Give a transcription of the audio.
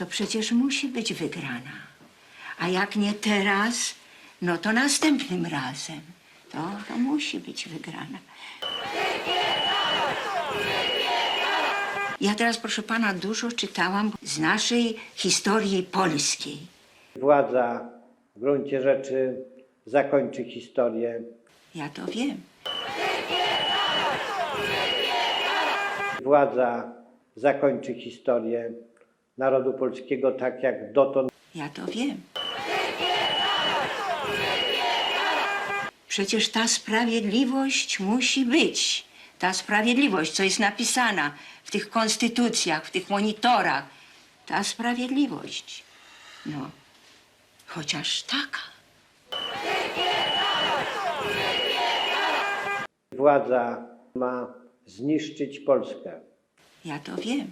to przecież musi być wygrana. A jak nie teraz, no to następnym razem. To, to musi być wygrana. Ja teraz, proszę pana, dużo czytałam z naszej historii polskiej. Władza w gruncie rzeczy zakończy historię. Ja to wiem. Władza zakończy historię narodu polskiego tak jak dotąd. Ja to wiem. Przecież ta sprawiedliwość musi być. Ta sprawiedliwość, co jest napisana w tych konstytucjach, w tych monitorach. Ta sprawiedliwość. No, chociaż taka. Władza ma zniszczyć Polskę. Ja to wiem.